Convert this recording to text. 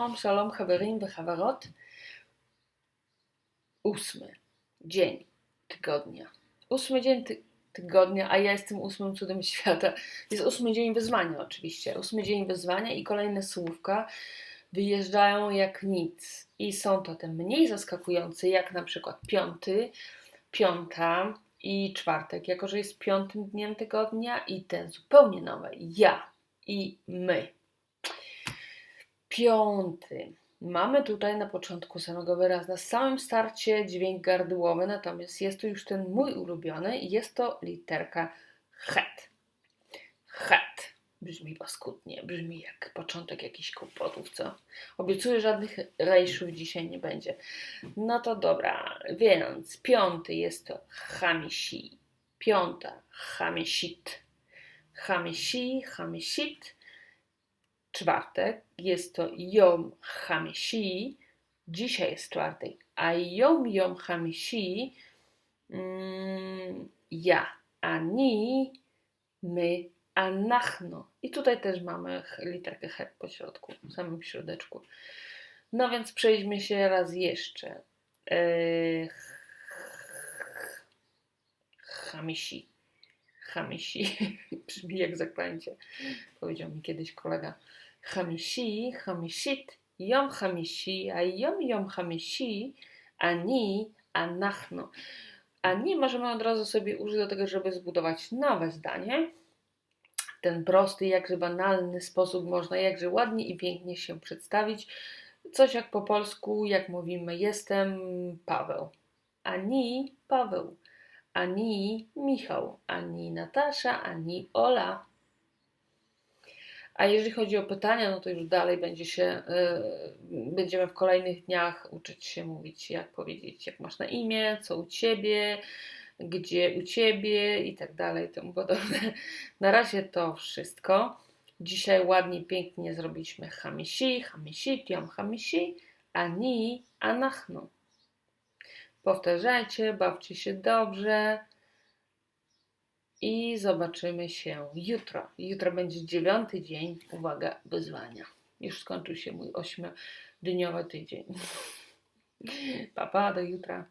Shalom, shalom, chaverim וחברות. Ósmy dzień tygodnia. Ósmy dzień ty tygodnia, a ja jestem ósmym cudem świata. Jest ósmy dzień wyzwania oczywiście. Ósmy dzień wyzwania i kolejne słówka wyjeżdżają jak nic. I są to te mniej zaskakujące, jak na przykład piąty, piąta i czwartek, jako że jest piątym dniem tygodnia i te zupełnie nowe. Ja i my. Piąty. Mamy tutaj na początku samego wyrazu, na samym starcie dźwięk gardłowy, natomiast jest to już ten mój ulubiony i jest to literka het. Het. Brzmi paskudnie, brzmi jak początek jakichś kłopotów, co? Obiecuję, żadnych rejszów dzisiaj nie będzie. No to dobra, więc piąty jest to chamisi. Piąta, chamisit. Chamisi, chamisit czwartek, jest to Yom Hamishi, dzisiaj jest czwartek, a Yom Yom Hamishi mm, ja, ani, my, anachno. I tutaj też mamy literkę het po środku, w samym środeczku. No więc przejdźmy się raz jeszcze. Yy, Hamishi. Brzmi jak zaklęcie. Powiedział mi kiedyś kolega. Hamishi, Hamishit, Yom Hamishi, a Yom Yom Hamishi, ani, anachno. Ani możemy od razu sobie użyć do tego, żeby zbudować nowe zdanie. Ten prosty, jakże banalny sposób można jakże ładnie i pięknie się przedstawić. Coś jak po polsku, jak mówimy, jestem Paweł. Ani Paweł ani Michał, ani Natasza, ani Ola. A jeżeli chodzi o pytania, no to już dalej będzie się, yy, będziemy w kolejnych dniach uczyć się mówić, jak powiedzieć, jak masz na imię, co u ciebie, gdzie u ciebie i tak dalej, tomu podobne. Na razie to wszystko. Dzisiaj ładnie, pięknie zrobiliśmy hamisi, hamisi, tiam hamisi, ani, anachno. Powtarzajcie, bawcie się dobrze i zobaczymy się jutro. Jutro będzie dziewiąty dzień, uwaga, wyzwania. Już skończył się mój ośmiodniowy tydzień. Papa, pa, do jutra.